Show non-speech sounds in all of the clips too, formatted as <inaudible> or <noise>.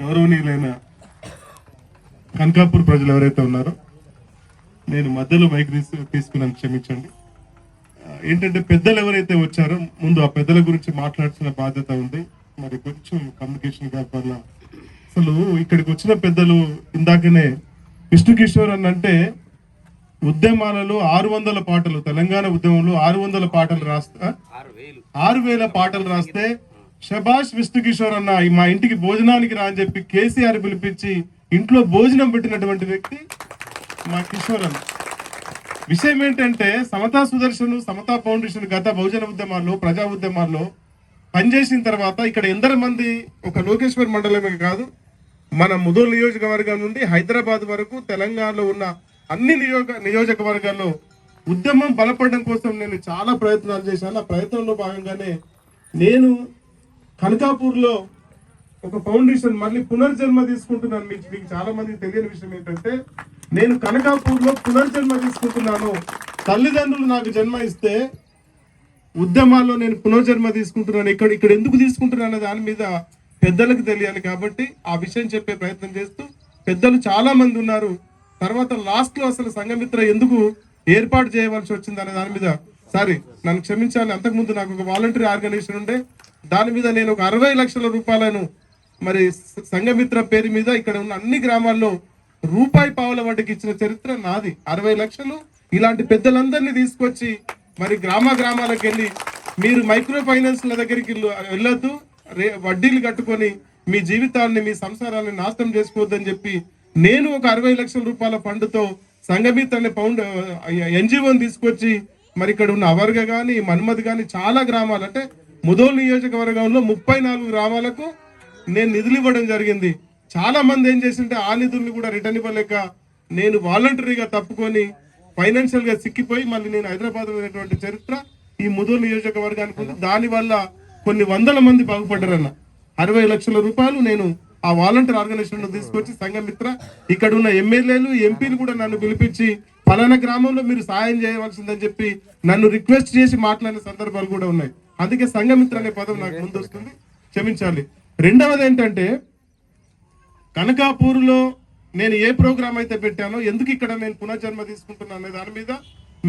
గౌరవనీయులైన కనకాపూర్ ప్రజలు ఎవరైతే ఉన్నారో నేను మధ్యలో మైక్ తీసు తీసుకున్నాను క్షమించండి. ఏంటంటే పెద్దలు ఎవరైతే వచ్చారో ముందు ఆ పెద్దల గురించి మాట్లాడాల్సిన బాధ్యత ఉంది. మరి కొంచెం కమ్యూనికేషన్ గ్యాప్ వల్ల అసలు ఇక్కడికి వచ్చిన పెద్దలు ఇందాకనే విష్ణు కిషోర్ అని అంటే ఉద్యమాలలో ఆరు వందల పాటలు తెలంగాణ ఉద్యమంలో ఆరు వందల పాటలు రాస్తా ఆరు వేల పాటలు రాస్తే శభాష్ విష్ణు కిషోర్ అన్న మా ఇంటికి భోజనానికి రా అని చెప్పి కేసీఆర్ పిలిపించి ఇంట్లో భోజనం పెట్టినటువంటి వ్యక్తి మా కిషోర్ అన్న. విషయం ఏంటంటే సమతా సుదర్శన్ సమతా ఫౌండేషన్ గత బహుజన ఉద్యమాల్లో ప్రజా ఉద్యమాల్లో పనిచేసిన తర్వాత ఇక్కడ ఎందరు మంది ఒక లోకేశ్వర్ మండలమే కాదు మన ముదోల్ నియోజకవర్గం నుండి హైదరాబాద్ వరకు తెలంగాణలో ఉన్న అన్ని నియోజక నియోజకవర్గాల్లో ఉద్యమం బలపడడం కోసం నేను చాలా ప్రయత్నాలు చేశాను. ఆ ప్రయత్నంలో భాగంగానే నేను కనకాపూర్లో ఒక ఫౌండేషన్ మళ్ళీ పునర్జన్మ తీసుకుంటున్నాను. మీకు మీకు చాలా మంది తెలియని విషయం ఏంటంటే నేను కనకాపూర్లో పునర్జన్మ తీసుకుంటున్నాను. తల్లిదండ్రులు నాకు జన్మ ఇస్తే ఉద్యమాల్లో నేను పునర్జన్మ తీసుకుంటున్నాను. ఇక్కడ ఇక్కడ ఎందుకు తీసుకుంటున్నాను దాని మీద పెద్దలకు తెలియాలి కాబట్టి ఆ విషయం చెప్పే ప్రయత్నం చేస్తూ పెద్దలు చాలా మంది ఉన్నారు. తర్వాత లాస్ట్లో అసలు సంఘమిత్ర ఎందుకు ఏర్పాటు చేయవలసి వచ్చింది అనే దాని మీద సారీ నన్ను క్షమించాలి. అంతకుముందు నాకు ఒక వాలంటరీ ఆర్గనైజేషన్ ఉండే. దాని మీద నేను ఒక అరవై లక్షల రూపాయలను మరి సంఘమిత్ర పేరు మీద ఇక్కడ ఉన్న అన్ని గ్రామాల్లో రూపాయి పావుల వడ్డీకి ఇచ్చిన చరిత్ర నాది. అరవై లక్షలు ఇలాంటి పెద్దలందరినీ తీసుకొచ్చి మరి గ్రామ గ్రామాలకు వెళ్ళి మీరు మైక్రో ఫైనాన్స్ల దగ్గరికి వెళ్ళొద్దు. రే వడ్డీలు కట్టుకొని మీ జీవితాన్ని మీ సంసారాన్ని నాశనం చేసుకోవద్దని చెప్పి నేను ఒక అరవై లక్షల రూపాయల ఫండ్తో సంగమీత్ అనే పౌండ్ ఎన్జిఓని తీసుకొచ్చి మరి ఇక్కడ ఉన్న అవర్గ కానీ మన్మద్ కానీ చాలా గ్రామాలు అంటే ముదోల్ నియోజకవర్గంలో ముప్పై నాలుగు గ్రామాలకు నేను నిధులు ఇవ్వడం జరిగింది. చాలా మంది ఏం చేసింటే ఆ నిధుల్ని కూడా రిటర్న్ ఇవ్వలేక నేను వాలంటరీగా తప్పుకొని ఫైనాన్షియల్గా సిక్కిపోయి మళ్ళీ నేను హైదరాబాద్ అనేటువంటి చరిత్ర ఈ ముదూరు నియోజకవర్గానికి ఉంది. దాని వల్ల కొన్ని వందల మంది బాగుపడ్డారన్న. అరవై లక్షల రూపాయలు నేను ఆ వాలంటీర్ ఆర్గనైజేషన్ తీసుకొచ్చి సంఘమిత్ర ఇక్కడ ఉన్న ఎమ్మెల్యేలు ఎంపీలు కూడా నన్ను పిలిపించి ఫలానా గ్రామంలో మీరు సాయం చేయవలసిందని చెప్పి నన్ను రిక్వెస్ట్ చేసి మాట్లాడిన సందర్భాలు కూడా ఉన్నాయి. అందుకే సంఘమిత్ర అనే పదం నాకు ముందు వస్తుంది. క్షమించాలి. రెండవది ఏంటంటే కనకాపూర్లో నేను ఏ ప్రోగ్రాం అయితే పెట్టానో ఎందుకు ఇక్కడ నేను పునర్జన్మ తీసుకుంటున్నాను అనే దాని మీద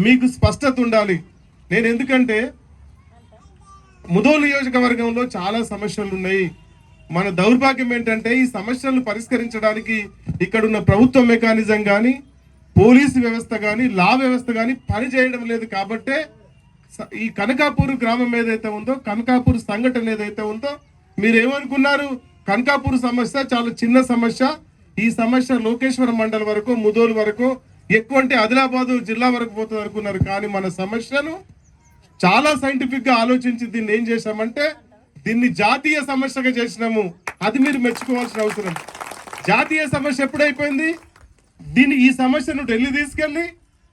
మీకు స్పష్టత ఉండాలి. నేను ఎందుకంటే ముదో నియోజకవర్గంలో చాలా సమస్యలు ఉన్నాయి. మన దౌర్భాగ్యం ఏంటంటే ఈ సమస్యలను పరిష్కరించడానికి ఇక్కడున్న ప్రభుత్వ మెకానిజం కానీ పోలీసు వ్యవస్థ కానీ లా వ్యవస్థ కానీ పనిచేయడం లేదు కాబట్టే ఈ కనకాపూర్ గ్రామం ఏదైతే ఉందో కనకాపూర్ సంఘటన ఏదైతే ఉందో మీరు ఏమనుకున్నారు కనకాపూర్ సమస్య చాలా చిన్న సమస్య. ఈ సమస్య లోకేశ్వర మండల్ వరకు ముదోలు వరకు ఎక్కువ అంటే ఆదిలాబాదు జిల్లా వరకు పోతుంది అనుకున్నారు. కానీ మన సమస్యను చాలా సైంటిఫిక్గా ఆలోచించి దీన్ని ఏం చేశామంటే దీన్ని జాతీయ సమస్యగా చేసినాము. అది మీరు మెచ్చుకోవాల్సిన అవసరం. జాతీయ సమస్య ఎప్పుడైపోయింది? దీన్ని ఈ సమస్యను ఢిల్లీ తీసుకెళ్ళి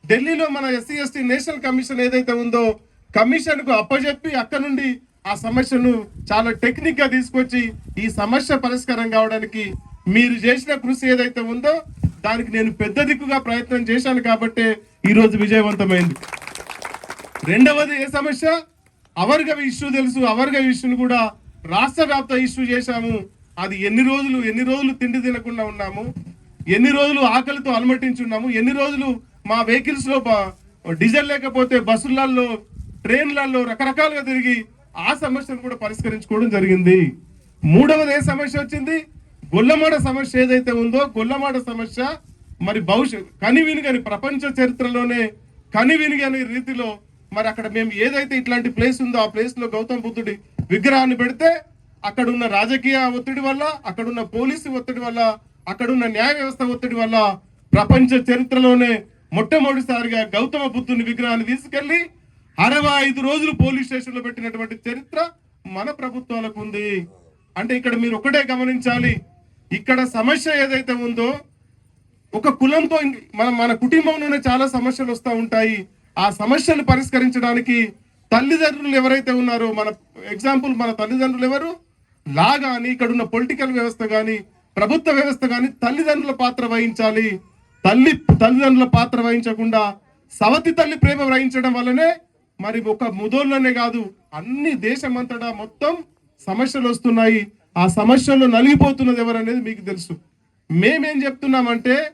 ఢిల్లీలో మన ఎస్సీ ఎస్టీ నేషనల్ కమిషన్ ఏదైతే ఉందో కమిషన్కు అప్పజెప్పి అప్పచెప్పి అక్కడ నుండి ఆ సమస్యను చాలా టెక్నిక్గా తీసుకొచ్చి ఈ సమస్య పరిష్కారం కావడానికి మీరు చేసిన కృషి ఏదైతే ఉందో దానికి నేను పెద్ద దిక్కుగా ప్రయత్నం చేశాను కాబట్టే ఈరోజు విజయవంతమైంది. రెండవది ఏ సమస్య? అవర్గ ఇష్యూ తెలుసు. అవర్గ ఇష్యూను కూడా రాష్ట్ర వ్యాప్త ఇష్యూ చేశాము. అది ఎన్ని రోజులు ఎన్ని రోజులు తిండి తినకుండా ఉన్నాము? ఎన్ని రోజులు ఆకలితో అలమటించున్నాము? ఎన్ని రోజులు మా వెహికల్స్లో డీజిల్ లేకపోతే బస్సులలో ట్రైన్లలో రకరకాలుగా తిరిగి ఆ సమస్యను కూడా పరిష్కరించుకోవడం జరిగింది. మూడవది ఏ సమస్య వచ్చింది? గొల్లమాడ సమస్య ఏదైతే ఉందో గొల్లమాడ సమస్య మరి భవిష్యత్ కనివినిగని ప్రపంచ చరిత్రలోనే కనివినిగని రీతిలో మరి అక్కడ మేము ఏదైతే ఇట్లాంటి ప్లేస్ ఉందో ఆ ప్లేస్లో గౌతమ్ బుద్ధుడి విగ్రహాన్ని పెడితే అక్కడున్న రాజకీయ ఒత్తిడి వల్ల అక్కడున్న పోలీసు ఒత్తిడి వల్ల అక్కడున్న న్యాయ వ్యవస్థ ఒత్తిడి వల్ల ప్రపంచ చరిత్రలోనే మొట్టమొదటిసారిగా గౌతమ బుద్ధుని విగ్రహాన్ని తీసుకెళ్ళి అరవై ఐదు రోజులు పోలీస్ స్టేషన్లో పెట్టినటువంటి చరిత్ర మన ప్రభుత్వాలకు ఉంది. అంటే ఇక్కడ మీరు ఒకటే గమనించాలి. ఇక్కడ సమస్య ఏదైతే ఉందో ఒక కులంతో మన మన కుటుంబంలోనే చాలా సమస్యలు వస్తూ ఉంటాయి. ఆ సమస్యలు పరిష్కరించడానికి తల్లిదండ్రులు ఎవరైతే ఉన్నారో మన ఎగ్జాంపుల్ మన తల్లిదండ్రులు ఎవరు? లా కానీ ఇక్కడ ఉన్న పొలిటికల్ వ్యవస్థ కానీ ప్రభుత్వ వ్యవస్థ కానీ తల్లిదండ్రుల పాత్ర వహించాలి. తల్లి తల్లిదండ్రుల పాత్ర వహించకుండా సవతి తల్లి ప్రేమ వహించడం వల్లనే మరి ఒక ముదోళ్ళనే కాదు అన్ని దేశమంతటా మొత్తం సమస్యలు వస్తున్నాయి. ఆ సమస్యల్లో నలిగిపోతున్నది ఎవరనేది మీకు తెలుసు. మేమేం చెప్తున్నామంటే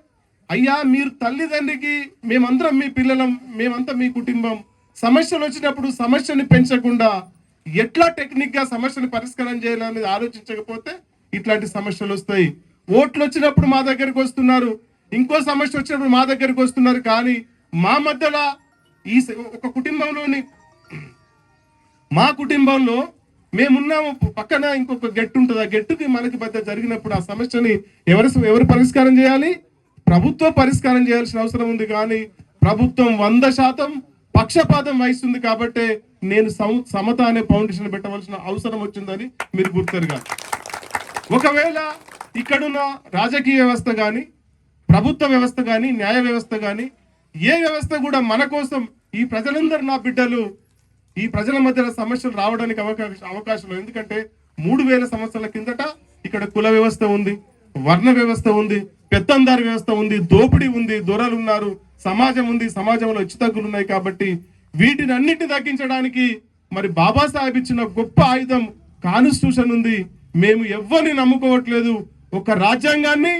అయ్యా మీరు తల్లిదండ్రికి మేమందరం మీ పిల్లలం మేమంతా మీ కుటుంబం. సమస్యలు వచ్చినప్పుడు సమస్యని పెంచకుండా ఎట్లా టెక్నిక్గా సమస్యను పరిష్కారం చేయాలనేది ఆలోచించకపోతే ఇట్లాంటి సమస్యలు వస్తాయి. ఓట్లు వచ్చినప్పుడు మా దగ్గరకు వస్తున్నారు. ఇంకో సమస్య వచ్చినప్పుడు మా దగ్గరకు వస్తున్నారు. కానీ మా మధ్యలో ఈ ఒక కుటుంబంలోని మా కుటుంబంలో మేమున్నాము పక్కన ఇంకొక గెట్టు ఉంటుంది. ఆ గెట్టుకి మనకి మధ్య జరిగినప్పుడు ఆ సమస్యని ఎవరు ఎవరు పరిష్కారం చేయాలి? ప్రభుత్వం పరిష్కారం చేయాల్సిన అవసరం ఉంది కానీ ప్రభుత్వం వంద శాతం పక్షపాతం వహిస్తుంది కాబట్టి నేను సమ- సమత అనే ఫౌండేషన్ పెట్టవలసిన అవసరం వచ్చిందని మీరు గుర్తెరగాలి. ఒకవేళ ఇక్కడున్న రాజకీయ వ్యవస్థ కానీ ప్రభుత్వ వ్యవస్థ కానీ న్యాయ వ్యవస్థ కానీ ఏ వ్యవస్థ కూడా మన కోసం ఈ ప్రజలందరూ నా బిడ్డలు ఈ ప్రజల మధ్యన సమస్యలు రావడానికి అవకాశం అవకాశం ఎందుకంటే మూడు వేల సంవత్సరాల కిందట ఇక్కడ కుల వ్యవస్థ ఉంది వర్ణ వ్యవస్థ ఉంది పెత్తందారి వ్యవస్థ ఉంది దోపిడీ ఉంది దొరలు ఉన్నారు సమాజం ఉంది సమాజంలో హెచ్చుతగ్గులు ఉన్నాయి కాబట్టి వీటిని అన్నిటి తగ్గించడానికి మరి బాబాసాహెబ్ ఇచ్చిన గొప్ప ఆయుధం కాన్స్టిట్యూషన్ ఉంది. మేము ఎవ్వరిని నమ్ముకోవట్లేదు. ఒక రాజ్యాంగాన్ని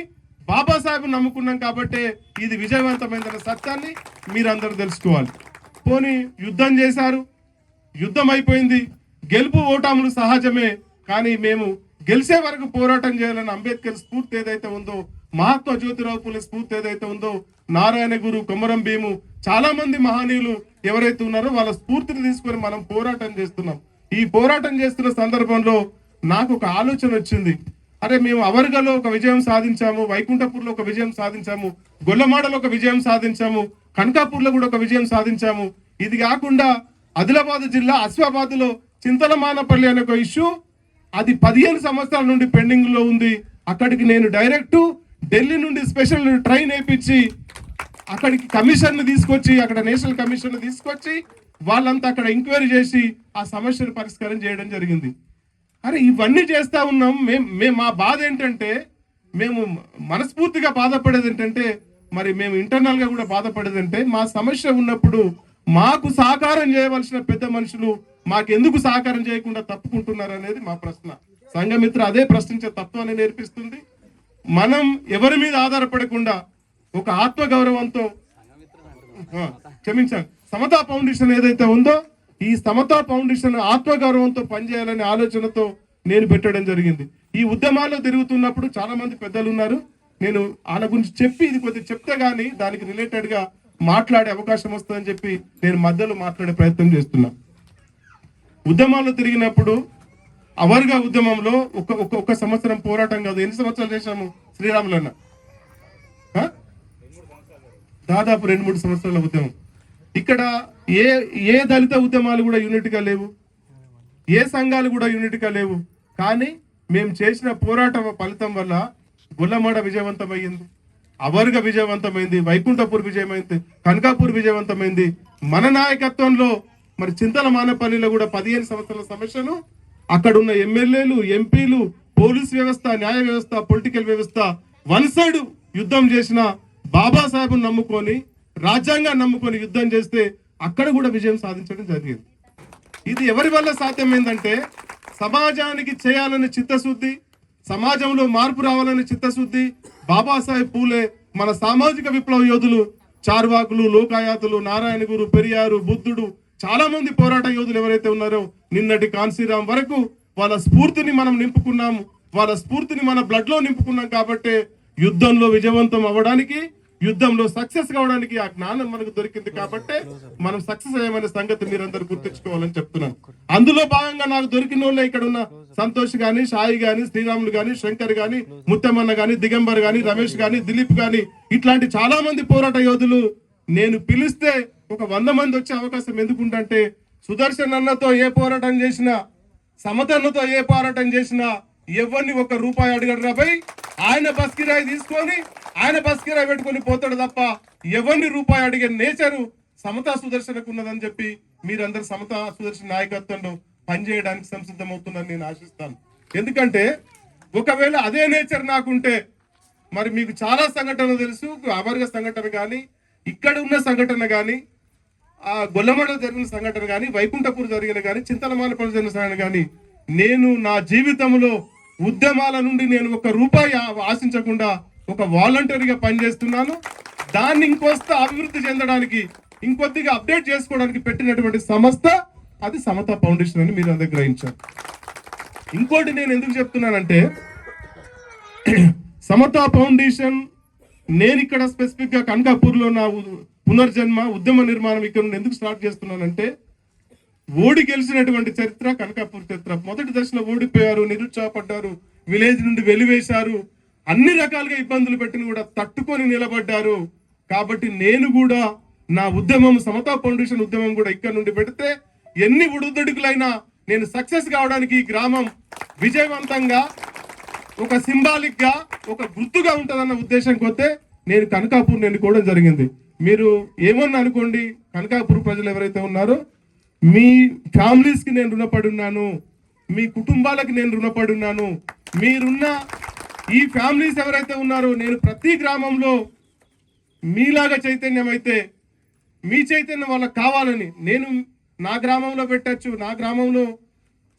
బాబాసాహెబ్ నమ్ముకున్నాం కాబట్టి ఇది విజయవంతమైన సత్యాన్ని మీరందరూ తెలుసుకోవాలి. పోనీ యుద్ధం చేశారు యుద్ధం అయిపోయింది గెలుపు ఓటాములు సహజమే కానీ మేము గెలిచే వరకు పోరాటం చేయాలని అంబేద్కర్ స్ఫూర్తి ఏదైతే ఉందో మహాత్మా జ్యోతిరావు పూలే స్ఫూర్తి ఏదైతే ఉందో నారాయణ గురు కొమరం భీము చాలా మంది మహనీయులు ఎవరైతే ఉన్నారో వాళ్ళ స్ఫూర్తిని తీసుకొని మనం పోరాటం చేస్తున్నాం. ఈ పోరాటం చేస్తున్న సందర్భంలో నాకు ఒక ఆలోచన వచ్చింది. అరే మేము అవర్గలో ఒక విజయం సాధించాము వైకుంఠపూర్లో ఒక విజయం సాధించాము గొల్లమాడలో ఒక విజయం సాధించాము కనకాపూర్లో కూడా ఒక విజయం సాధించాము. ఇది కాకుండా ఆదిలాబాద్ జిల్లా అశ్వాబాద్లో చింతలమానపల్లి అనే ఒక ఇష్యూ అది పదిహేను సంవత్సరాల నుండి పెండింగ్లో ఉంది. అక్కడికి నేను డైరెక్ట్ ఢిల్లీ నుండి స్పెషల్ ట్రైన్ వేయించి అక్కడికి కమిషన్ను తీసుకొచ్చి అక్కడ నేషనల్ కమిషన్ను తీసుకొచ్చి వాళ్ళంతా అక్కడ ఎంక్వైరీ చేసి ఆ సమస్యను పరిష్కారం చేయడం జరిగింది. అరే ఇవన్నీ చేస్తా ఉన్నాం. మేము మేము మా బాధ ఏంటంటే మేము మనస్ఫూర్తిగా బాధపడేది ఏంటంటే మరి మేము ఇంటర్నల్గా కూడా బాధపడేది అంటే మా సమస్య ఉన్నప్పుడు మాకు సహకారం చేయవలసిన పెద్ద మనుషులు మాకెందుకు సహకారం చేయకుండా తప్పుకుంటున్నారు అనేది మా ప్రశ్న. సంఘమిత్ర అదే ప్రశ్నించే తత్వాన్ని నేర్పిస్తుంది. మనం ఎవరి మీద ఆధారపడకుండా ఒక ఆత్మగౌరవంతో క్షమించాలి సమతా ఫౌండేషన్ ఏదైతే ఉందో ఈ సమతా ఫౌండేషన్ ఆత్మగౌరవంతో పనిచేయాలనే ఆలోచనతో నేను పెట్టడం జరిగింది. ఈ ఉద్యమాల్లో తిరుగుతున్నప్పుడు చాలా మంది పెద్దలు ఉన్నారు నేను ఆయన గురించి చెప్పి ఇది కొద్దిగా చెప్తే గానీ దానికి రిలేటెడ్గా మాట్లాడే అవకాశం వస్తుందని చెప్పి నేను మధ్యలో మాట్లాడే ప్రయత్నం చేస్తున్నా. ఉద్యమాల్లో తిరిగినప్పుడు అవర్గా ఉద్యమంలో ఒక ఒక సంవత్సరం పోరాటం కాదు. ఎన్ని సంవత్సరాలు చేశాము? శ్రీరాములన్న. దాదాపు రెండు మూడు సంవత్సరాల ఉద్యమం. ఇక్కడ ఏ ఏ దళిత ఉద్యమాలు కూడా యూనిట్గా లేవు. ఏ సంఘాలు కూడా యూనిట్గా లేవు. కానీ మేము చేసిన పోరాటం ఫలితం వల్ల గుల్లమాడ విజయవంతమైంది. అవర్గ విజయవంతమైంది. వైకుంఠపూర్ విజయమైంది. కనకాపూర్ విజయవంతమైంది. మన నాయకత్వంలో మరి చింతల మానపల్లిలో కూడా పదిహేను సంవత్సరాల సమస్యను అక్కడ ఉన్న ఎమ్మెల్యేలు ఎంపీలు పోలీస్ వ్యవస్థ న్యాయ వ్యవస్థ పొలిటికల్ వ్యవస్థ వన్ సైడ్ యుద్ధం చేసిన బాబాసాహెబ్ నమ్ముకొని రాజ్యాంగాన్ని నమ్ముకొని యుద్ధం చేస్తే అక్కడ కూడా విజయం సాధించడం జరిగింది. ఇది ఎవరి వల్ల సాధ్యమైందంటే సమాజానికి చేయాలని చిత్తశుద్ధి సమాజంలో మార్పు రావాలని చిత్తశుద్ధి బాబాసాహెబ్ పూలే మన సామాజిక విప్లవ యోధులు చార్వాకులు లోకాయాతులు నారాయణ గురు పెరియారు బుద్ధుడు చాలా మంది పోరాట యోధులు ఎవరైతే ఉన్నారో నిన్నటి కాన్సీరాం వరకు వాళ్ళ స్ఫూర్తిని మనం నింపుకున్నాము. వాళ్ళ స్ఫూర్తిని మన బ్లడ్లో నింపుకున్నాం కాబట్టి యుద్ధంలో విజయవంతం అవ్వడానికి యుద్ధంలో సక్సెస్ కావడానికి ఆ జ్ఞానం మనకు దొరికింది కాబట్టి మనం సక్సెస్ అయ్యామనే సంగతి మీరందరూ గుర్తించుకోవాలని చెప్తున్నాను అందులో భాగంగా నాకు దొరికిన వాళ్ళే ఇక్కడ ఉన్న సంతోష్ గాని సాయి గాని శ్రీరాములు గాని శంకర్ గాని ముత్తమన్న గాని దిగంబర్ గాని రమేష్ గాని దిలీప్ గాని ఇట్లాంటి చాలా మంది పోరాట యోధులు నేను పిలిస్తే ఒక వంద మంది వచ్చే అవకాశం ఎందుకుంటే సుదర్శన్ అన్నతో ఏ పోరాటం చేసినా సమతన్నతో ఏ పోరాటం చేసినా ఎవరిని ఒక రూపాయి అడగడు రాబోయి ఆయన బస్కిరాయి తీసుకొని ఆయన బస్ కిరాయి పెట్టుకొని పోతాడు తప్ప ఎవరిని రూపాయి అడిగే నేచరు సమతా సుదర్శనకు ఉన్నదని చెప్పి మీరందరూ సమతా సుదర్శన నాయకత్వంలో పనిచేయడానికి సంసిద్ధమవుతుందని నేను ఆశిస్తాను. ఎందుకంటే ఒకవేళ అదే నేచర్ నాకుంటే మరి మీకు చాలా సంఘటనలు తెలుసు అవర్గ సంఘటన కానీ ఇక్కడ ఉన్న సంఘటన కానీ ఆ గొల్లమడ జరిగిన సంఘటన కానీ వైకుంఠపూర్ జరిగిన కానీ చింతలమానపల్లి జరిగిన సంఘటన కానీ నేను నా జీవితంలో ఉద్యమాల నుండి నేను ఒక రూపాయి ఆశించకుండా ఒక వాలంటరీగా పనిచేస్తున్నాను. దాన్ని ఇంకొస్త అభివృద్ధి చెందడానికి ఇంకొద్దిగా అప్డేట్ చేసుకోవడానికి పెట్టినటువంటి సంస్థ అది సమత ఫౌండేషన్ అని మీరు అందరు గ్రహించారు. ఇంకోటి నేను ఎందుకు చెప్తున్నానంటే <clears throat> సమత ఫౌండేషన్ నేను ఇక్కడ స్పెసిఫిక్గా కనకాపూర్లో నా పునర్జన్మ ఉద్యమ నిర్మాణం ఇక్కడ నుండి ఎందుకు స్టార్ట్ చేస్తున్నానంటే ఓడి గెలిచినటువంటి చరిత్ర కనకాపూర్ చరిత్ర. మొదటి దశలో ఓడిపోయారు నిరుత్సాహపడ్డారు విలేజ్ నుండి వెలివేశారు అన్ని రకాలుగా ఇబ్బందులు పెట్టిన కూడా తట్టుకొని నిలబడ్డారు. కాబట్టి నేను కూడా నా ఉద్యమం సమతా ఫౌండేషన్ ఉద్యమం కూడా ఇక్కడ నుండి పెడితే ఎన్ని ఉడుదొడుకులైనా నేను సక్సెస్ కావడానికి ఈ గ్రామం విజయవంతంగా ఒక సింబాలిక్గా ఒక గుర్తుగా ఉంటుందన్న ఉద్దేశం కొద్దే నేను కనకాపూర్ ఎన్నుకోవడం జరిగింది. మీరు ఏమన్నా అనుకోండి కనకాపూర్ ప్రజలు ఎవరైతే ఉన్నారో మీ ఫ్యామిలీస్కి నేను రుణపడి ఉన్నాను మీ కుటుంబాలకి నేను రుణపడి ఉన్నాను మీరున్న ఈ ఫ్యామిలీస్ ఎవరైతే ఉన్నారో నేను ప్రతి గ్రామంలో మీలాగా చైతన్యం అయితే మీ చైతన్యం వాళ్ళకి కావాలని నేను నా గ్రామంలో పెట్టచ్చు. నా గ్రామంలో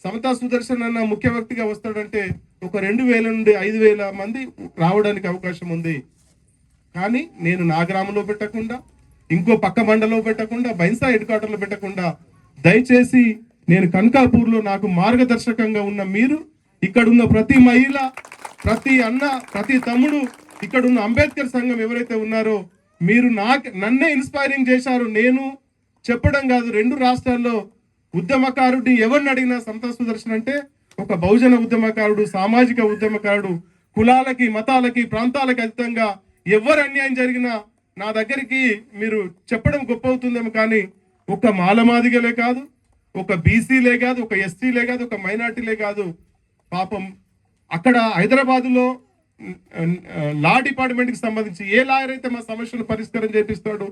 సమతా సుదర్శన్ అన్న ముఖ్య వ్యక్తిగా వస్తాడంటే ఒక రెండు వేల నుండి ఐదు వేల మంది రావడానికి అవకాశం ఉంది. కానీ నేను నా గ్రామంలో పెట్టకుండా ఇంకో పక్క మండలో పెట్టకుండా బైన్సా హెడ్ క్వార్టర్లో పెట్టకుండా దయచేసి నేను కనకాపూర్లో నాకు మార్గదర్శకంగా ఉన్న మీరు ఇక్కడ ఉన్న ప్రతి మహిళ ప్రతి అన్న ప్రతి తమ్ముడు ఇక్కడ ఉన్న అంబేద్కర్ సంఘం ఎవరైతే ఉన్నారో మీరు నా నన్నే ఇన్స్పైరింగ్ చేశారు. నేను చెప్పడం కాదు రెండు రాష్ట్రాల్లో ఉద్యమకారుడిని ఎవరిని అడిగినా సంతా సుదర్శన్ అంటే ఒక బహుజన ఉద్యమకారుడు సామాజిక ఉద్యమకారుడు కులాలకి మతాలకి ప్రాంతాలకు అతీతంగా ఎవరు అన్యాయం జరిగినా నా దగ్గరికి మీరు చెప్పడం గొప్ప అవుతుందేమో కానీ ఒక మాలమాదిగలే కాదు ఒక బీసీలే కాదు ఒక ఎస్టీలే కాదు ఒక మైనార్టీలే కాదు. పాపం అక్కడ హైదరాబాదులో లా డిపార్ట్మెంట్కి సంబంధించి ఏ లాయర్ అయితే మా సమస్యలు పరిష్కారం చేపిస్తాడు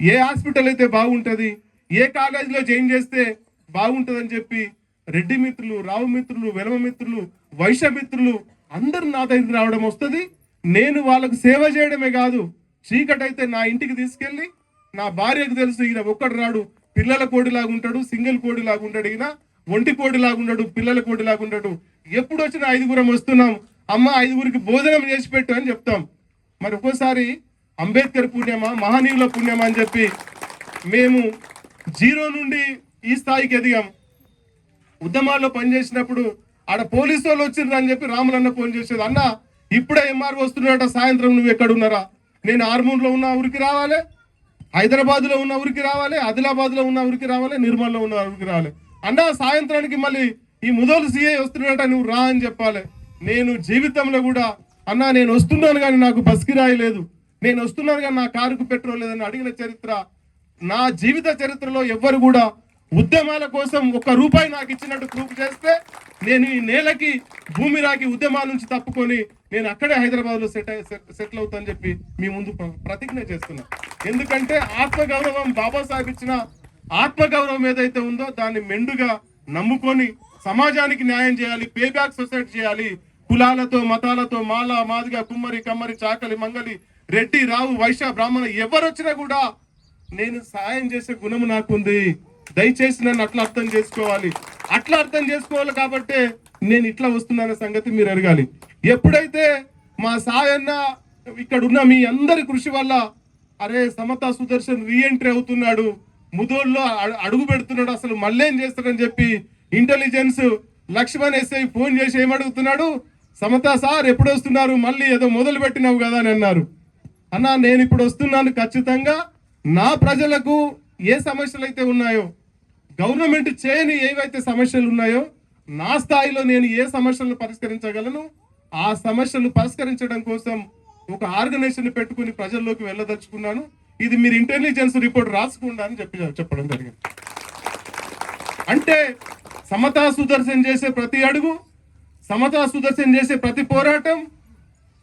ఏ హాస్పిటల్ అయితే బాగుంటుంది ఏ కాలేజీలో జాయిన్ చేస్తే బాగుంటుందని చెప్పి రెడ్డి మిత్రులు రావు మిత్రులు వెలమ మిత్రులు వైశ్య మిత్రులు అందరు నా దగ్గర రావడం వస్తుంది. నేను వాళ్ళకు సేవ చేయడమే కాదు చీకటైతే నా ఇంటికి తీసుకెళ్ళి నా భార్యకు తెలుసు ఈయన ఒక్కడు రాడు పిల్లల కోడి లాగుంటాడు సింగిల్ కోడి లాగుంటాడు ఈయన. ఒంటి కోడి లాగుంటాడు పిల్లల కోడి లాగుంటాడు ఎప్పుడు వచ్చినా ఐదుగురం వస్తున్నాం. అమ్మ ఐదుగురికి భోజనం చేసి పెట్టు అని చెప్తాం. మరి ఒక్కోసారి అంబేద్కర్ పుణ్యమా మహనీయుల పుణ్యమా అని చెప్పి మేము జీరో నుండి ఈ స్థాయికి ఎదిగాం. ఉద్యమాల్లో పనిచేసినప్పుడు ఆడ పోలీసు వాళ్ళు వచ్చిండ్రు అని చెప్పి రాములన్న ఫోన్ చేసేది. అన్న ఇప్పుడే ఎంఆర్ వస్తున్నాడట సాయంత్రం నువ్వు ఎక్కడున్నారా? నేను ఆర్మూర్లో ఉన్న ఊరికి రావాలి హైదరాబాద్లో ఉన్న ఊరికి రావాలి ఆదిలాబాద్లో ఉన్న ఊరికి రావాలి నిర్మల్లో ఉన్న ఊరికి రావాలి. అన్నా సాయంత్రానికి మళ్ళీ ఈ ముదోలు సీఏ వస్తున్నాడట నువ్వు రా అని చెప్పాలి. నేను జీవితంలో కూడా అన్నా నేను వస్తున్నాను కానీ నాకు బస్ కిరాయి లేదు. నేను వస్తున్నాను కానీ నా కారుకు పెట్రోల్ లేదని అడిగిన చరిత్ర నా జీవిత చరిత్రలో ఎవ్వరు కూడా ఉద్యమాల కోసం ఒక్క రూపాయి నాకు ఇచ్చినట్టు ప్రూఫ్ చేస్తే నేను ఈ నేలకి భూమి రాకి ఉద్యమాల నుంచి తప్పుకొని నేను అక్కడే హైదరాబాద్లో సెట్ సెటిల్ అవుతానని చెప్పి మీ ముందు ప్రతిజ్ఞ చేస్తున్నా. ఎందుకంటే ఆత్మగౌరవం బాబాసాహెబ్ ఇచ్చిన ఆత్మగౌరవం ఏదైతే ఉందో దాన్ని మెండుగా నమ్ముకొని సమాజానికి న్యాయం చేయాలి పే బ్యాక్ సొసైటీ చేయాలి. కులాలతో మతాలతో మాల మాదిగ కుమ్మరి కమ్మరి చాకలి మంగలి రెడ్డి రావు వైశ్య బ్రాహ్మణ ఎవరు వచ్చినా కూడా నేను సాయం చేసే గుణము నాకుంది. దయచేసి నన్ను అట్లా అర్థం చేసుకోవాలి. అట్లా అర్థం చేసుకోవాలి కాబట్టి నేను ఇట్లా వస్తున్నాన సంగతి మీరు అడగాలి. ఎప్పుడైతే మా సాయన్న ఇక్కడ ఉన్న మీ అందరి కృషి వల్ల అరే సమతా సుదర్శన్ రీఎంట్రీ అవుతున్నాడు ముదోళ్ళలో అడు- అడుగు పెడుతున్నాడు అసలు మళ్ళేం చేస్తాడని చెప్పి ఇంటెలిజెన్స్ లక్ష్మణ్ ఎస్ఐ ఫోన్ చేసి ఏమడుగుతున్నాడు? సమతా సార్ ఎప్పుడు వస్తున్నారు మళ్ళీ ఏదో మొదలు పెట్టినావు కదా అని అన్నారు. అన్న నేను ఇప్పుడు వస్తున్నాను ఖచ్చితంగా. నా ప్రజలకు ఏ సమస్యలు అయితే ఉన్నాయో గవర్నమెంట్ చేయని ఏవైతే సమస్యలు ఉన్నాయో నా స్థాయిలో నేను ఏ సమస్యలను పరిష్కరించగలను? ఆ సమస్యలు పరిష్కరించడం కోసం ఒక ఆర్గనైజేషన్ పెట్టుకుని ప్రజల్లోకి వెళ్ళదలుచుకున్నాను. ఇది మీరు ఇంటెలిజెన్స్ రిపోర్ట్ రాసుకుండా అని చెప్పి చెప్పడం జరిగింది. అంటే సమతా సుదర్శన్ చేసే ప్రతి అడుగు సమతా సుదర్శన్ చేసే ప్రతి పోరాటం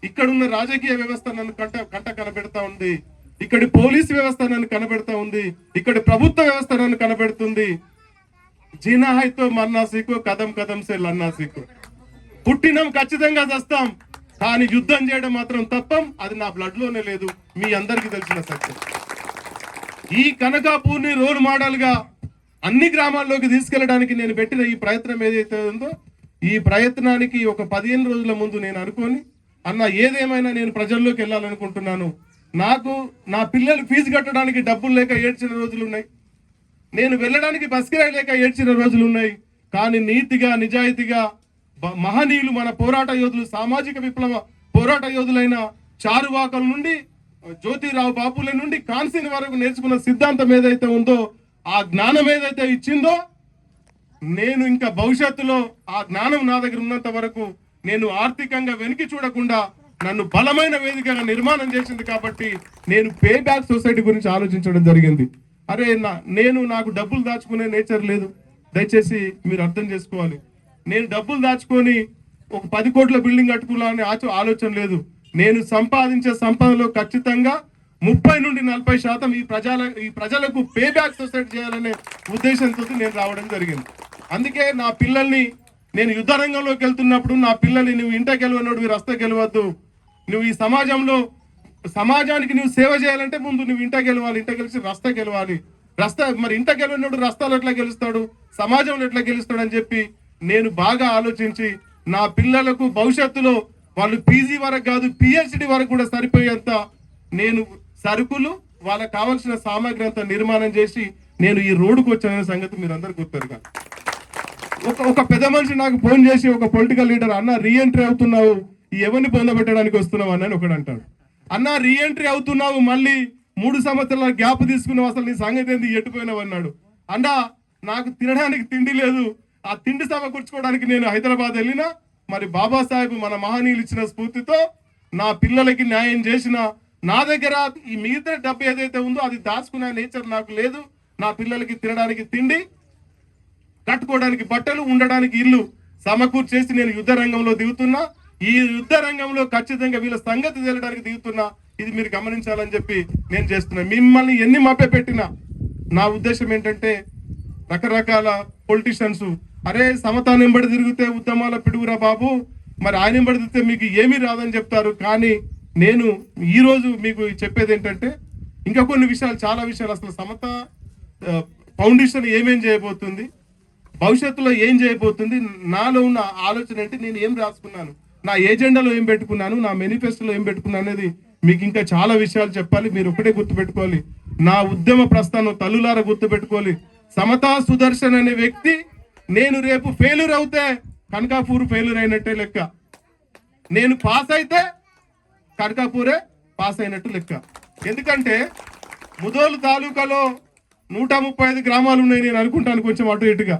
ఇక్కడున్న రాజకీయ వ్యవస్థ నన్ను కంట కంట కనబెడతా ఉంది. ఇక్కడి పోలీస్ వ్యవస్థ నన్ను కనబెడతా ఉంది. ఇక్కడి ప్రభుత్వ వ్యవస్థ నన్ను కనబెడుతుంది. జీనా హైతో మన్నా కదం కదం సే లన్నా పుట్టినాం ఖచ్చితంగా చేస్తాం. కానీ యుద్ధం చేయడం మాత్రం తప్పం అది నా బ్లడ్లోనే లేదు. మీ అందరికీ తెలిసిన సత్యం. ఈ కనకాపూర్ని రోల్ మోడల్గా అన్ని గ్రామాల్లోకి తీసుకెళ్ళడానికి నేను పెట్టిన ఈ ప్రయత్నం ఏదైతే ఉందో ఈ ప్రయత్నానికి ఒక పదిహేను రోజుల ముందు నేను అనుకొని అన్న ఏదేమైనా నేను ప్రజల్లోకి వెళ్ళాలనుకుంటున్నాను. నాకు నా పిల్లలు ఫీజు కట్టడానికి డబ్బులు లేక ఏడ్చిన రోజులు ఉన్నాయి. నేను వెళ్ళడానికి బస్కిరాయి లేక ఏడ్చిన రోజులు ఉన్నాయి. కానీ నీతిగా నిజాయితీగా మహనీయులు మన పోరాట యోధులు సామాజిక విప్లవ పోరాట యోధులైన చారువాకల నుండి జ్యోతిరావు బాపుల నుండి కాన్సీని వరకు నేర్చుకున్న సిద్ధాంతం ఏదైతే ఉందో ఆ జ్ఞానం ఏదైతే ఇచ్చిందో నేను ఇంకా భవిష్యత్తులో ఆ జ్ఞానం నా దగ్గర ఉన్నంత వరకు నేను ఆర్థికంగా వెనక్కి చూడకుండా నన్ను బలమైన వేదికగా నిర్మాణం చేసింది కాబట్టి నేను పే బ్యాక్ సొసైటీ గురించి ఆలోచించడం జరిగింది. అరే నా నేను నాకు డబ్బులు దాచుకునే నేచర్ లేదు. దయచేసి మీరు అర్థం చేసుకోవాలి. నేను డబ్బులు దాచుకొని ఒక పది కోట్ల బిల్డింగ్ కట్టుకోవాలనే ఆచ- ఆలోచన లేదు. నేను సంపాదించే సంపదలో ఖచ్చితంగా ముప్పై నుండి నలభై శాతం ఈ ప్రజల ఈ ప్రజలకు పే బ్యాక్ సొసైటీ చేయాలనే ఉద్దేశంతో నేను రావడం జరిగింది. అందుకే నా పిల్లల్ని నేను యుద్ధ రంగంలోకి వెళ్తున్నప్పుడు నా పిల్లల్ని నువ్వు ఇంట గెలవనోడు మీరు రస్త గెలవద్దు. నువ్వు ఈ సమాజంలో సమాజానికి నువ్వు సేవ చేయాలంటే ముందు నువ్వు ఇంట గెలవాలి ఇంట గెలిచి రస్తా గెలవాలి. రస్తా మరి ఇంట గెలవనోడు రస్తాలు ఎట్లా గెలుస్తాడు? సమాజంలో ఎట్లా గెలుస్తాడు అని చెప్పి నేను బాగా ఆలోచించి నా పిల్లలకు భవిష్యత్తులో వాళ్ళు పీజీ వరకు కాదు పిహెచ్డి వరకు కూడా సరిపోయేంత నేను సరుకులు వాళ్ళకి కావాల్సిన సామాగ్రి అంతా నిర్మాణం చేసి నేను ఈ రోడ్డుకు వచ్చాననే సంగతి మీరు అందరు గుర్తారు ఒక ఒక పెద్ద మనిషి నాకు ఫోన్ చేసి ఒక పొలిటికల్ లీడర్ అన్న రీఎంట్రీ అవుతున్నావు ఎవరిని పొందబెట్టడానికి వస్తున్నావు? అని ఒకడు అంటాడు. అన్న రీఎంట్రీ అవుతున్నావు మళ్ళీ మూడు సంవత్సరాల గ్యాప్ తీసుకున్నావు అసలు నీ సంగతి ఏంది? ఎట్టుపోయినావు అన్నాడు. అన్న నాకు తినడానికి తిండి లేదు ఆ తిండి సమకూర్చుకోవడానికి నేను హైదరాబాద్ వెళ్ళినా మరి బాబాసాహెబ్ మన మహనీయులు ఇచ్చిన స్ఫూర్తితో నా పిల్లలకి న్యాయం చేసిన నా దగ్గర ఈ మిగతా డబ్బు ఏదైతే ఉందో అది దాచుకునే నేచర్ నాకు లేదు. నా పిల్లలకి తినడానికి తిండి కట్టుకోవడానికి బట్టలు ఉండడానికి ఇల్లు సమకూర్చేసి నేను యుద్ధ రంగంలో దిగుతున్నా. ఈ యుద్ధ రంగంలో ఖచ్చితంగా వీళ్ళ సంగతి తేలడానికి దిగుతున్నా. ఇది మీరు గమనించాలని చెప్పి నేను చేస్తున్నా. మిమ్మల్ని ఎన్ని మభ్య పెట్టినా నా ఉద్దేశం ఏంటంటే రకరకాల పొలిటీషియన్స్ అరే సమత నింబడి తిరిగితే ఉద్యమాల పిడుగురా బాబు. మరి ఆయన నింబడి తిరిగితే మీకు ఏమీ రాదని చెప్తారు. కానీ నేను ఈరోజు మీకు చెప్పేది ఏంటంటే ఇంకా కొన్ని విషయాలు చాలా విషయాలు అసలు సమత ఫౌండేషన్ ఏమేం చేయబోతుంది భవిష్యత్తులో ఏం చేయబోతుంది నాలో ఉన్న ఆలోచన ఏంటి నేను ఏం రాసుకున్నాను నా ఏజెండాలో ఏం పెట్టుకున్నాను నా మేనిఫెస్టోలో ఏం పెట్టుకున్నాను అనేది మీకు ఇంకా చాలా విషయాలు చెప్పాలి. మీరు ఒకటే గుర్తుపెట్టుకోవాలి. నా ఉద్యమ ప్రస్థానం తల్లులార గుర్తుపెట్టుకోవాలి. సమతా సుదర్శన్ అనే వ్యక్తి నేను రేపు ఫెయిల్యూర్ అవుతే కనకాపూర్ ఫెయిల్యూర్ అయినట్టే లెక్క. నేను పాస్ అయితే కనకాపూరే పాస్ అయినట్టు లెక్క. ఎందుకంటే ముదోలు తాలూకాలో నూట ముప్పై ఐదు గ్రామాలు ఉన్నాయి నేను అనుకుంటాను కొంచెం అటు ఇటుగా.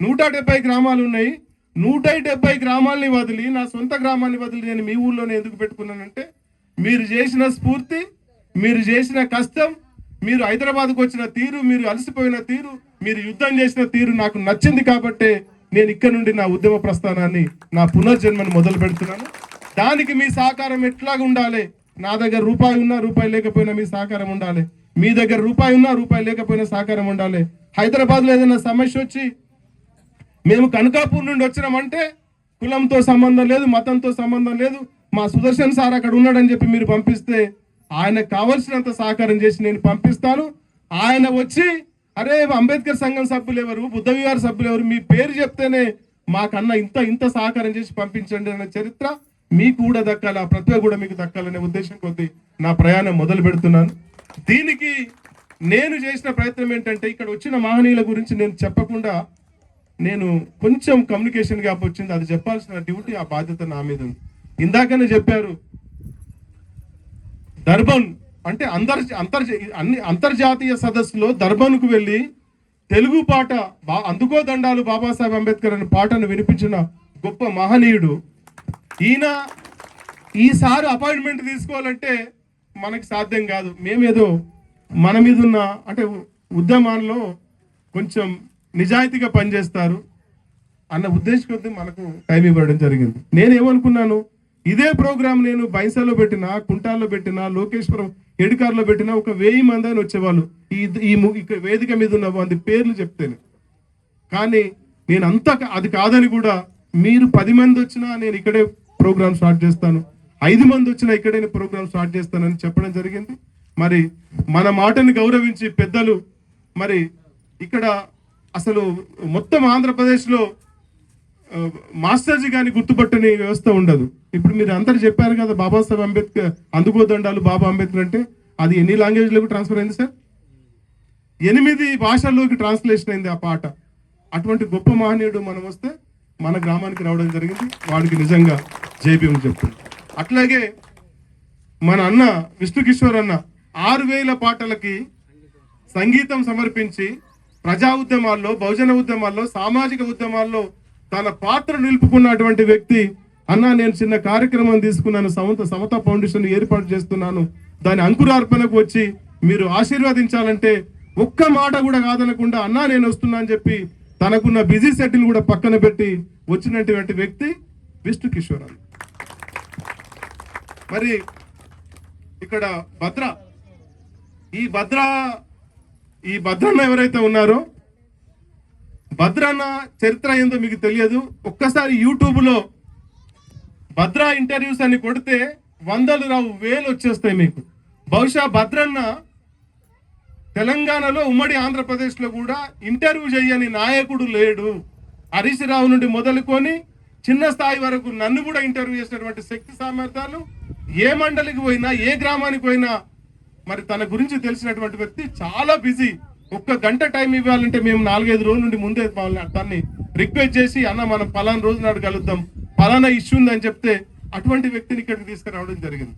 నూట డెబ్బై గ్రామాలు ఉన్నాయి. నూట డెబ్బై గ్రామాలని వదిలి నా సొంత గ్రామాన్ని వదిలి నేను మీ ఊళ్ళోనే ఎందుకు పెట్టుకున్నానంటే మీరు చేసిన స్ఫూర్తి మీరు చేసిన కష్టం మీరు హైదరాబాద్కు వచ్చిన తీరు మీరు అలసిపోయిన తీరు మీరు యుద్ధం చేసిన తీరు నాకు నచ్చింది కాబట్టే నేను ఇక్కడ నుండి నా ఉద్యమ ప్రస్థానాన్ని నా పునర్జన్మను మొదలు పెడుతున్నాను. దానికి మీ సహకారం ఎట్లాగా ఉండాలి? నా దగ్గర రూపాయి ఉన్నా రూపాయి లేకపోయినా మీ సహకారం ఉండాలి. మీ దగ్గర రూపాయి ఉన్నా రూపాయి లేకపోయినా సహకారం ఉండాలి. హైదరాబాద్లో ఏదైనా సమస్య వచ్చి మేము కనకాపూర్ నుండి వచ్చినామంటే కులంతో సంబంధం లేదు మతంతో సంబంధం లేదు. మా సుదర్శన్ సార్ అక్కడ ఉన్నాడని చెప్పి మీరు పంపిస్తే ఆయనకు కావలసినంత సహకారం చేసి నేను పంపిస్తాను. ఆయన వచ్చి అరే అంబేద్కర్ సంఘం సభ్యులు ఎవరు? బుద్ధ విహార సభ్యులు ఎవరు? మీ పేరు చెప్తేనే మాకన్నా ఇంత ఇంత సహకారం చేసి పంపించండి అనే చరిత్ర మీకు కూడా దక్కాలి ఆ ప్రతిభ కూడా మీకు దక్కాలనే ఉద్దేశం కొద్దీ నా ప్రయాణం మొదలు పెడుతున్నాను. దీనికి నేను చేసిన ప్రయత్నం ఏంటంటే ఇక్కడ వచ్చిన మహనీయుల గురించి నేను చెప్పకుండా నేను కొంచెం కమ్యూనికేషన్ గ్యాప్ వచ్చింది. అది చెప్పాల్సిన డ్యూటీ ఆ బాధ్యత నా మీద ఉంది. ఇందాకనే చెప్పారు దర్బన్ అంటే అంతర్ అంతర్ అన్ని అంతర్జాతీయ సదస్సులో దర్బన్కు వెళ్ళి తెలుగు పాట బా అందుకో దండాలు బాబాసాహెబ్ అంబేద్కర్ అనే పాటను వినిపించిన గొప్ప మహనీయుడు. ఈయన ఈసారి అపాయింట్మెంట్ తీసుకోవాలంటే మనకి సాధ్యం కాదు. మేమేదో మన మీద ఉన్న అంటే ఉద్యమాల్లో కొంచెం నిజాయితీగా పనిచేస్తారు అన్న ఉద్దేశం కొద్దీ మనకు టైం ఇవ్వడం జరిగింది. నేను ఏమనుకున్నాను ఇదే ప్రోగ్రామ్ నేను బైన్సాలో పెట్టిన కుంటాల్లో పెట్టిన లోకేశ్వరం ఎడికార్లో పెట్టిన ఒక వెయ్యి మంది అని వచ్చేవాళ్ళు. ఈ ఈ వేదిక మీద ఉన్న మంది పేర్లు చెప్తేనే. కానీ నేను అంత అది కాదని కూడా మీరు పది మంది వచ్చినా నేను ఇక్కడే ప్రోగ్రామ్ స్టార్ట్ చేస్తాను. ఐదు మంది వచ్చినా ఇక్కడే ప్రోగ్రామ్ స్టార్ట్ చేస్తానని చెప్పడం జరిగింది. మరి మన మాటని గౌరవించి పెద్దలు మరి ఇక్కడ అసలు మొత్తం ఆంధ్రప్రదేశ్లో మాస్టర్జీ కానీ గుర్తుపట్టని వ్యవస్థ ఉండదు. ఇప్పుడు మీరు అందరు చెప్పారు కదా బాబాసాహెబ్ అంబేద్కర్ అందుకో దండాలు బాబా అంబేద్కర్ అంటే అది ఎన్ని లాంగ్వేజ్లోకి ట్రాన్స్ఫర్ అయింది సార్? ఎనిమిది భాషల్లోకి ట్రాన్స్లేషన్ అయింది ఆ పాట. అటువంటి గొప్ప మహనీయుడు మనం వస్తే మన గ్రామానికి రావడం జరిగింది. వాడికి నిజంగా జేబీఎం చెప్తుంది అట్లాగే మన అన్న విష్ణుకిషోర్ అన్న ఆరు వేల పాటలకి సంగీతం సమర్పించి ప్రజా ఉద్యమాల్లో బహుజన ఉద్యమాల్లో సామాజిక ఉద్యమాల్లో తన పాత్ర నిలుపుకున్నటువంటి వ్యక్తి అన్న నేను చిన్న కార్యక్రమం తీసుకున్నాను సమత సమత ఫౌండేషన్ ఏర్పాటు చేస్తున్నాను. దాని అంకురార్పణకు వచ్చి మీరు ఆశీర్వదించాలంటే ఒక్క మాట కూడా కాదనకుండా అన్నా నేను వస్తున్నా అని చెప్పి తనకున్న బిజీ సెటిల్ కూడా పక్కన పెట్టి వచ్చినటువంటి వ్యక్తి విష్ణు కిషోర్ మరి ఇక్కడ భద్ర ఈ భద్ర ఈ భద్రన్న ఎవరైతే ఉన్నారో భద్రన్న చరిత్ర ఏందో మీకు తెలియదు. ఒక్కసారి యూట్యూబ్లో భద్ర ఇంటర్వ్యూస్ అని కొడితే వందలు రావు వేలు వచ్చేస్తాయి మీకు. బహుశా భద్రన్న తెలంగాణలో ఉమ్మడి ఆంధ్రప్రదేశ్లో కూడా ఇంటర్వ్యూ చేయని నాయకుడు లేడు. హరీష్ రావు నుండి మొదలుకొని చిన్న స్థాయి వరకు నన్ను కూడా ఇంటర్వ్యూ చేసినటువంటి శక్తి సామర్థ్యాలు ఏ మండలికి పోయినా ఏ గ్రామానికి పోయినా మరి తన గురించి తెలిసినటువంటి వ్యక్తి చాలా బిజీ. ఒక్క గంట టైం ఇవ్వాలంటే మేము నాలుగైదు రోజుల నుండి ముందే వాళ్ళని తన్ని రిక్వెస్ట్ చేసి అన్న మనం పలానా రోజు నాడు కలుద్దాం. పలానా ఇష్యూ ఉందని చెప్తే అటువంటి వ్యక్తిని ఇక్కడికి తీసుకురావడం జరిగింది.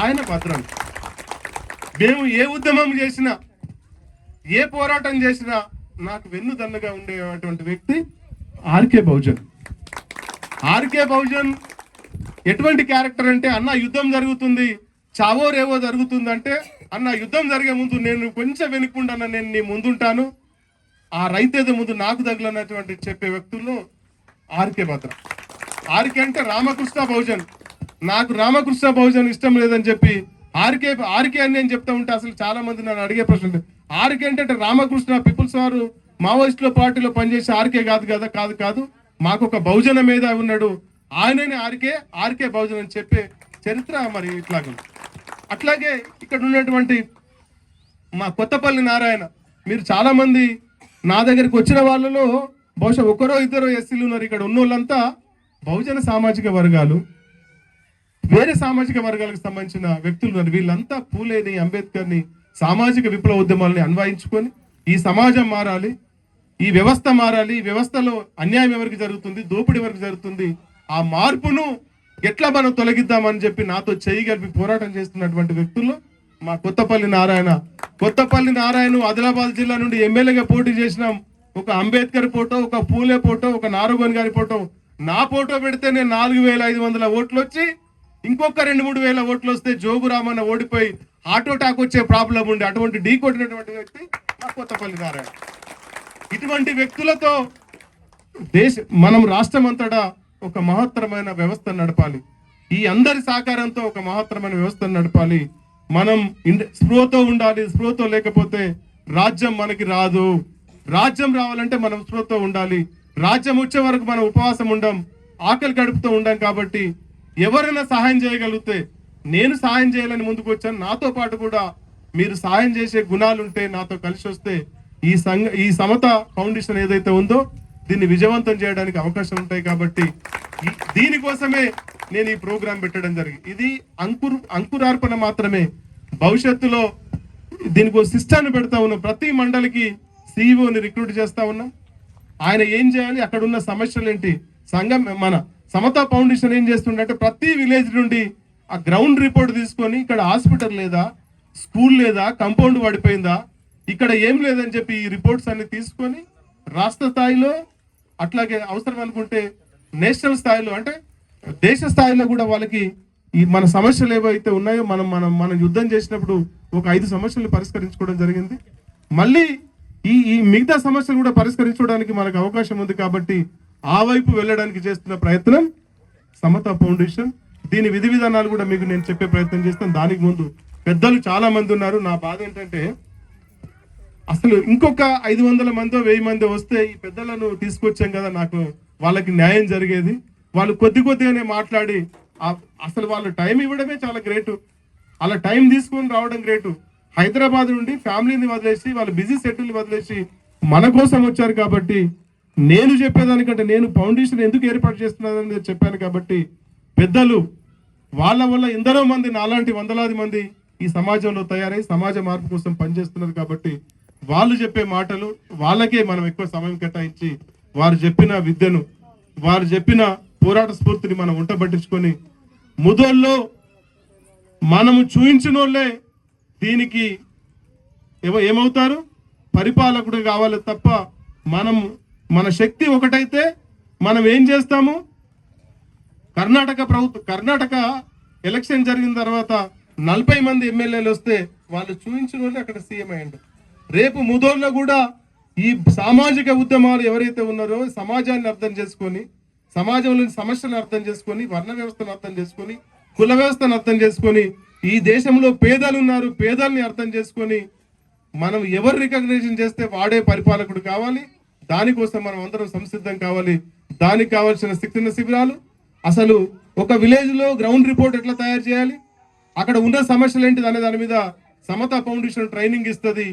ఆయన భద్రాలు మేము ఏ ఉద్యమం చేసినా ఏ పోరాటం చేసినా నాకు వెన్నుదన్నుగా ఉండేటువంటి వ్యక్తి ఆర్కే బహుజన్. ఆర్కే బహుజన్ ఎటువంటి క్యారెక్టర్ అంటే అన్న యుద్ధం జరుగుతుంది చావో రేవో జరుగుతుంది అంటే అన్న యుద్ధం జరిగే ముందు నేను కొంచెం వెనుకుండాన నేను నీ ముందుంటాను. ఆ రైతేదో ముందు నాకు తగిలినటువంటి చెప్పే వ్యక్తుల్లో ఆర్కే భద్ర. ఆర్కే అంటే రామకృష్ణ బహుజన్. నాకు రామకృష్ణ బహుజన్ ఇష్టం లేదని చెప్పి ఆర్కే ఆర్కే అని నేను చెప్తా ఉంటే అసలు చాలా మంది నన్ను అడిగే ప్రశ్న ఆర్కే అంటే అంటే రామకృష్ణ పీపుల్స్ వారు మావోయిస్టుల పార్టీలో పనిచేసే ఆర్కే కాదు కదా కాదు కాదు. మాకు ఒక బహుజన మీద ఉన్నాడు. ఆయననే ఆర్కే ఆర్కే బహుజన్ అని చెప్పే చరిత్ర మరి ఇట్లాగే అట్లాగే ఇక్కడ ఉన్నటువంటి మా కొత్తపల్లి నారాయణ మీరు చాలామంది నా దగ్గరికి వచ్చిన వాళ్ళలో బహుశా ఒకరో ఇద్దరు ఎస్సీలు ఉన్నారు. ఇక్కడ ఉన్న వాళ్ళంతా బహుజన సామాజిక వర్గాలు వేరే సామాజిక వర్గాలకు సంబంధించిన వ్యక్తులు ఉన్నారు. వీళ్ళంతా పూలేని అంబేద్కర్ని సామాజిక విప్లవ ఉద్యమాలని అన్వయించుకొని ఈ సమాజం మారాలి ఈ వ్యవస్థ మారాలి ఈ వ్యవస్థలో అన్యాయం ఎవరికి జరుగుతుంది దోపిడీ ఎవరికి జరుగుతుంది ఆ మార్పును ఎట్లా మనం తొలగిద్దామని చెప్పి నాతో చేయి కలిపి పోరాటం చేస్తున్నటువంటి వ్యక్తుల్లో మా కొత్తపల్లి నారాయణ. కొత్తపల్లి నారాయణ ఆదిలాబాద్ జిల్లా నుండి ఎమ్మెల్యేగా పోటీ చేసినాం ఒక అంబేద్కర్ ఫోటో ఒక పూలే ఫోటో ఒక నారుగోని గారి ఫోటో. నా ఫోటో పెడితే నేను నాలుగు వేల ఐదు వందల ఓట్లు వచ్చి ఇంకొక రెండు మూడు వేల ఓట్లు వస్తే జోగురామన్న ఓడిపోయి ఆటోటాక్ వచ్చే ప్రాబ్లం ఉండి అటువంటి ఢీ కొట్టినటువంటి వ్యక్తి మా కొత్తపల్లి నారాయణ. ఇటువంటి వ్యక్తులతో దేశ మనం రాష్ట్రం అంతటా ఒక మహత్తరమైన వ్యవస్థను నడపాలి. ఈ అందరి సహకారంతో ఒక మహత్తరమైన వ్యవస్థను నడపాలి. మనం ఇండ- స్పృహతో ఉండాలి స్పృహతో లేకపోతే రాజ్యం మనకి రాదు. రాజ్యం రావాలంటే మనం స్పృహతో ఉండాలి. రాజ్యం వచ్చే వరకు మనం ఉపవాసం ఉండం ఆకలి గడుపుతూ ఉండం కాబట్టి ఎవరైనా సహాయం చేయగలిగితే నేను సహాయం చేయాలని ముందుకు వచ్చాను. నాతో పాటు కూడా మీరు సహాయం చేసే గుణాలుంటే నాతో కలిసి వస్తే ఈ సంఘ ఈ సమత ఫౌండేషన్ ఏదైతే ఉందో దీన్ని విజయవంతం చేయడానికి అవకాశం ఉంటాయి కాబట్టి దీనికోసమే నేను ఈ ప్రోగ్రాం పెట్టడం జరిగింది ఇది అంకుర్ అంకురార్పణ మాత్రమే. భవిష్యత్తులో దీనికి ఒక సిస్టాన్ని పెడతా ఉన్నాం. ప్రతి మండలికి సిఇఓని రిక్రూట్ చేస్తా ఉన్నాం. ఆయన ఏం చేయాలి? అక్కడ ఉన్న సమస్యలు ఏంటి? సంఘం మన సమతా ఫౌండేషన్ ఏం చేస్తుందంటే ప్రతి విలేజ్ నుండి ఆ గ్రౌండ్ రిపోర్ట్ తీసుకొని ఇక్కడ హాస్పిటల్ లేదా స్కూల్ లేదా కంపౌండ్ పడిపోయిందా ఇక్కడ ఏం లేదని చెప్పి ఈ రిపోర్ట్స్ అన్ని తీసుకొని రాష్ట్ర స్థాయిలో అట్లాగే అవసరం అనుకుంటే నేషనల్ స్థాయిలో అంటే దేశ స్థాయిలో కూడా వాళ్ళకి ఈ మన సమస్యలు ఏవైతే ఉన్నాయో మనం మనం మనం యుద్ధం చేసినప్పుడు ఒక ఐదు సమస్యలు పరిష్కరించుకోవడం జరిగింది. మళ్ళీ ఈ ఈ మిగతా సమస్యలు కూడా పరిష్కరించుకోవడానికి మనకు అవకాశం ఉంది కాబట్టి ఆ వైపు వెళ్ళడానికి చేస్తున్న ప్రయత్నం సమత ఫౌండేషన్. దీని విధి విధానాలు కూడా మీకు నేను చెప్పే ప్రయత్నం చేస్తాను. దానికి ముందు పెద్దలు చాలా మంది ఉన్నారు. నా బాధ ఏంటంటే అసలు ఇంకొక ఐదు వందల మందో వెయ్యి మందో వస్తే ఈ పెద్దలను తీసుకొచ్చాం కదా నాకు. వాళ్ళకి న్యాయం జరిగేది. వాళ్ళు కొద్ది కొద్దిగానే మాట్లాడి అసలు వాళ్ళు టైం ఇవ్వడమే చాలా గ్రేటు. అలా టైం తీసుకొని రావడం గ్రేటు. హైదరాబాద్ నుండి ఫ్యామిలీని వదిలేసి వాళ్ళ బిజీ సెటిల్ని వదిలేసి మన కోసం వచ్చారు కాబట్టి నేను చెప్పేదానికంటే నేను ఫౌండేషన్ ఎందుకు ఏర్పాటు చేస్తున్నానని చెప్పాను కాబట్టి పెద్దలు వాళ్ళ వల్ల ఎందరో మంది నాలాంటి వందలాది మంది ఈ సమాజంలో తయారై సమాజ మార్పు కోసం పనిచేస్తున్నారు కాబట్టి వాళ్ళు చెప్పే మాటలు వాళ్ళకే మనం ఎక్కువ సమయం కేటాయించి వారు చెప్పిన విద్యను వారు చెప్పిన పోరాట స్ఫూర్తిని మనం ఉంటబట్టించుకొని ముదోల్లో మనము చూయించిన వాళ్ళే దీనికి ఏమ ఏమవుతారు? పరిపాలకుడు కావాలి తప్ప మనం మన శక్తి ఒకటైతే మనం ఏం చేస్తాము? కర్ణాటక ప్రభుత్వం కర్ణాటక ఎలక్షన్ జరిగిన తర్వాత నలభై మంది ఎమ్మెల్యేలు వస్తే వాళ్ళు చూపించిన వాళ్ళు అక్కడ సీఎం అయ్యండి. రేపు ముదోల్లో కూడా ఈ సామాజిక ఉద్యమాలు ఎవరైతే ఉన్నారో సమాజాన్ని అర్థం చేసుకొని సమాజంలోని సమస్యలను అర్థం చేసుకొని వర్ణ వ్యవస్థను అర్థం చేసుకొని కుల వ్యవస్థను అర్థం చేసుకొని ఈ దేశంలో పేదలు ఉన్నారు పేదల్ని అర్థం చేసుకొని మనం ఎవరు రికగ్నేషన్ చేస్తే వాడే పరిపాలకుడు కావాలి. దానికోసం మనం అందరం సంసిద్ధం కావాలి. దానికి కావాల్సిన శిక్షణ శిబిరాలు. అసలు ఒక విలేజ్లో గ్రౌండ్ రిపోర్ట్ ఎట్లా తయారు చేయాలి? అక్కడ ఉన్న సమస్యలు ఏంటిది అనే దాని మీద సమతా ఫౌండేషన్ ట్రైనింగ్ ఇస్తుంది.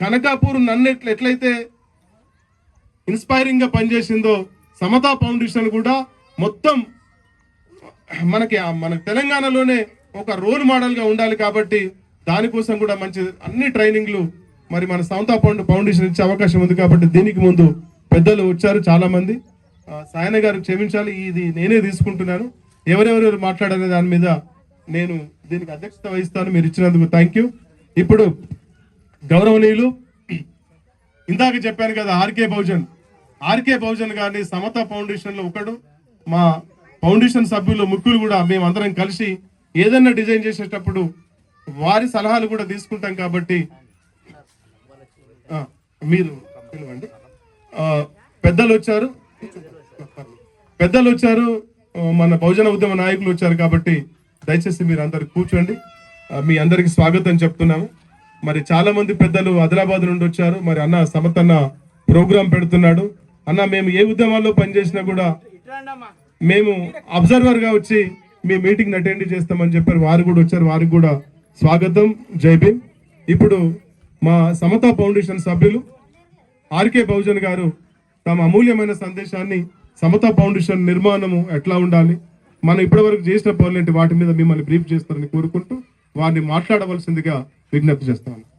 కనకాపూర్ నన్నెట్లు ఎట్లయితే ఇన్స్పైరింగ్గా పనిచేసిందో సమతా ఫౌండేషన్ కూడా మొత్తం మనకి మన తెలంగాణలోనే ఒక రోల్ మోడల్గా ఉండాలి కాబట్టి దానికోసం కూడా మంచి అన్ని ట్రైనింగ్లు మరి మన సమతా ఫౌండ్ ఫౌండేషన్ ఇచ్చే అవకాశం ఉంది కాబట్టి దీనికి ముందు పెద్దలు వచ్చారు చాలా మంది సాయన గారు క్షమించాలి ఇది నేనే తీసుకుంటున్నాను. ఎవరెవరెవరు మాట్లాడనే దాని మీద నేను దీనికి అధ్యక్షత వహిస్తాను. మీరు ఇచ్చినందుకు థ్యాంక్ యూ ఇప్పుడు గౌరవనీయులు ఇందాక చెప్పాను కదా ఆర్కే బహుజన్. ఆర్కే బహుజన్ గారిని సమత ఫౌండేషన్లో ఒకడు మా ఫౌండేషన్ సభ్యులు ముఖ్యులు కూడా మేమందరం కలిసి ఏదైనా డిజైన్ చేసేటప్పుడు వారి సలహాలు కూడా తీసుకుంటాం కాబట్టి మీరు పిలవండి. పెద్దలు వచ్చారు. పెద్దలు వచ్చారు. మన బహుజన ఉద్యమ నాయకులు వచ్చారు కాబట్టి దయచేసి మీరు అందరు కూర్చోండి మీ అందరికి స్వాగతం చెప్తున్నాము. మరి చాలా మంది పెద్దలు ఆదిలాబాద్ నుండి వచ్చారు. మరి అన్న సమత్ అన్న ప్రోగ్రాం పెడుతున్నాడు. అన్న మేము ఏ ఉద్యమాల్లో పనిచేసినా కూడా మేము అబ్జర్వర్గా వచ్చి మీ మీటింగ్ అటెండ్ చేస్తామని చెప్పారు. వారు కూడా వచ్చారు. వారికి కూడా స్వాగతం. జై భీమ్. ఇప్పుడు మా సమతా ఫౌండేషన్ సభ్యులు ఆర్కే బహుజన్ గారు తమ అమూల్యమైన సందేశాన్ని సమతా ఫౌండేషన్ నిర్మాణము ఎట్లా ఉండాలి? మనం ఇప్పటివరకు చేసిన పనులు వాటి మీద మిమ్మల్ని బ్రీఫ్ చేస్తారని కోరుకుంటూ వారిని మాట్లాడవలసిందిగా విజ్ఞప్తి చేస్తాను.